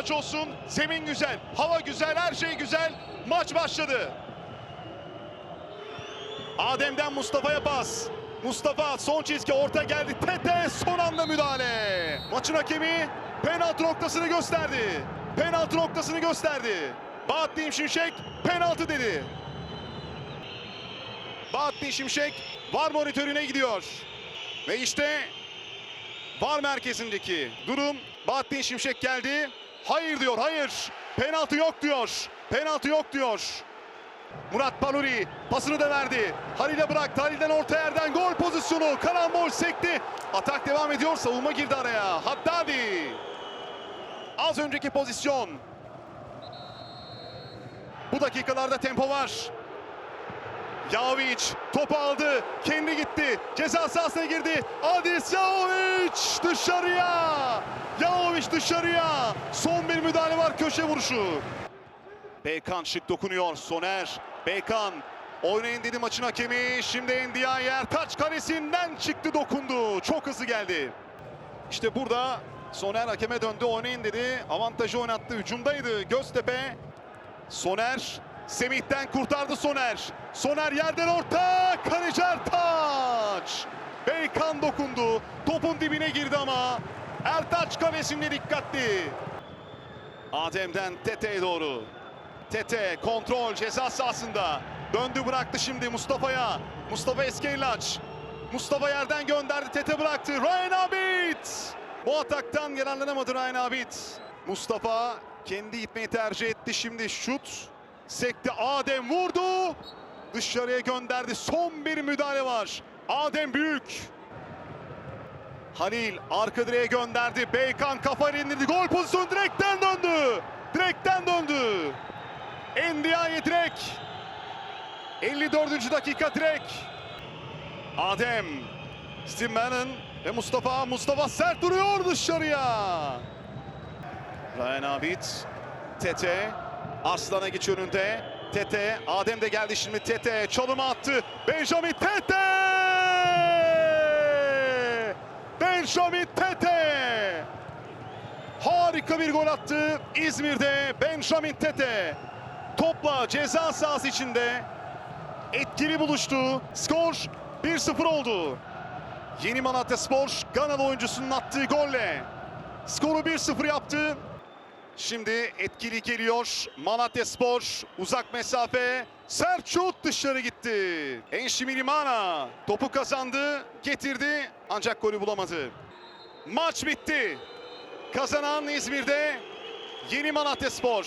maç olsun. Zemin güzel, hava güzel, her şey güzel. Maç başladı. Adem'den Mustafa'ya pas. Mustafa son çizgi orta geldi. Tete son anda müdahale. Maçın hakemi penaltı noktasını gösterdi. Penaltı noktasını gösterdi. Bahattin Şimşek penaltı dedi. Bahattin Şimşek VAR monitörüne gidiyor. Ve işte VAR merkezindeki durum Bahattin Şimşek geldi. Hayır diyor, hayır. Penaltı yok diyor. Penaltı yok diyor. Murat Paluri pasını da verdi. Halil'e bıraktı. Halil'den orta yerden gol pozisyonu. Karambol sekti. Atak devam ediyor. Savunma girdi araya. Haddadi. Az önceki pozisyon. Bu dakikalarda tempo var. Yaviç topu aldı. Kendi gitti. Ceza sahasına girdi. Adis Yaviç dışarıya. Yaviç dışarıya. Son bir müdahale var köşe vuruşu. Beykan şık dokunuyor. Soner. Beykan oynayın dedi maçın hakemi. Şimdi Ndiaye taç karesinden çıktı dokundu. Çok hızlı geldi. İşte burada Soner hakeme döndü. Oynayın dedi. Avantajı oynattı. Hücumdaydı Göztepe. Soner Semih'ten kurtardı Soner. Soner yerden orta. Kaleci Ertaç. Beykan dokundu. Ertaç kalesinde dikkatli. Adem'den Tete'ye doğru. Tete kontrol ceza sahasında. Döndü bıraktı şimdi Mustafa'ya. Mustafa Eskeylaç. Mustafa yerden gönderdi. Tete bıraktı. Ryan Abid. Bu ataktan yararlanamadı Ryan Abid. Mustafa kendi gitmeyi tercih etti. Şimdi şut. Sekti Adem vurdu. Dışarıya gönderdi. Son bir müdahale var. Adem büyük. Halil arka direğe gönderdi. Beykan kafayla indirdi. Gol pozisyonu direkten döndü. Direkten döndü. Endiaye direk. 54. dakika direk. Adem. Bannon ve Mustafa. Mustafa sert duruyor dışarıya. Ryan Abid. Tete. Arslan'a geç önünde. Tete. Adem de geldi şimdi Tete. Çalımı attı. Benjamin Tete. Benjamin Tete. Harika bir gol attı İzmir'de Benjamin Tete. Topla ceza sahası içinde etkili buluştu. Skor 1-0 oldu. Yeni Malatya Spor Ganalı oyuncusunun attığı golle skoru 1-0 yaptı. Şimdi etkili geliyor. Malatya Spor uzak mesafe. Sert şut dışarı gitti. Enşimilimana topu kazandı, getirdi ancak golü bulamadı. Maç bitti. Kazanan İzmir'de Yeni Malatya Spor.